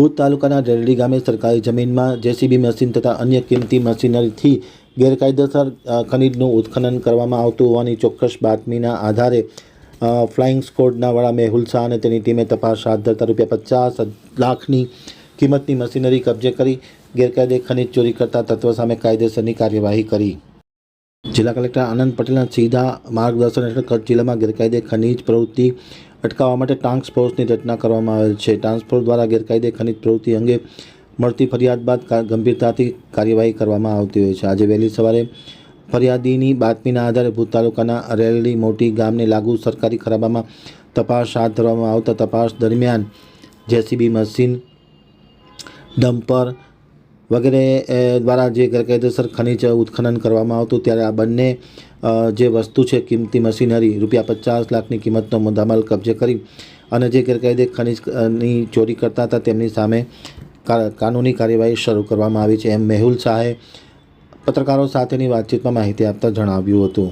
ભૂત તાલુકાના રેલડી ગામે સરકારી જમીનમાં જેસીબી મશીન તથા અન્ય કિંમતી મશીનરીથી ગેરકાયદેસર ખનીજનું ઉત્ખનન કરવામાં આવતું હોવાની ચોક્કસ બાતમીના આધારે ફ્લાઇંગ સ્કોડના વડા મેહુલ શાહ અને તેની ટીમે તપાસ હાથ ધરતા રૂપિયા પચાસ લાખની કિંમતની મશીનરી કબજે કરી ગેરકાયદે ખનીજ ચોરી કરતા તત્વ સામે કાયદેસરની કાર્યવાહી કરી. જિલ્લા કલેક્ટર આનંદ પટેલના સીધા માર્ગદર્શન હેઠળ કચ્છ જિલ્લામાં ગેરકાયદે ખનીજ પ્રવૃત્તિ અટકાવવા માટે ટાસ્ક ફોર્સની રચના કરવામાં આવેલ છે. ટાસ્ક ફોર્સ દ્વારા ગેરકાયદે ખનિજ પ્રવૃત્તિ અંગે મળતી ફરિયાદ બાદ ગંભીરતાથી કાર્યવાહી કરવામાં આવતી હોય છે. આજે વહેલી સવારે ફરિયાદીની બાતમીના આધારે ભૂત તાલુકાના રેલડી મોટી ગામને લાગુ સરકારી ખરાબામાં તપાસ હાથ ધરવામાં આવતા તપાસ દરમિયાન જેસીબી મશીન, ડમ્પર વગેરે દ્વારા જે ગેરકાયદેસર ખનિજ ઉત્ખનન કરવામાં આવતું, ત્યારે આ બંને જે વસ્તુ છે, કિંમતી મશીનરી, રૂપિયા પચાસ લાખની કિંમતનો મુદ્દામાલ કબજે કરી અને જે ગેરકાયદે ખનિજની ચોરી કરતા હતા, તેમની સામે કાનૂની કાર્યવાહી શરૂ કરવામાં આવી છે. એમ મેહુલ શાહે પત્રકારો સાથેની વાતચીતમાં માહિતી આપતા જણાવ્યું હતું.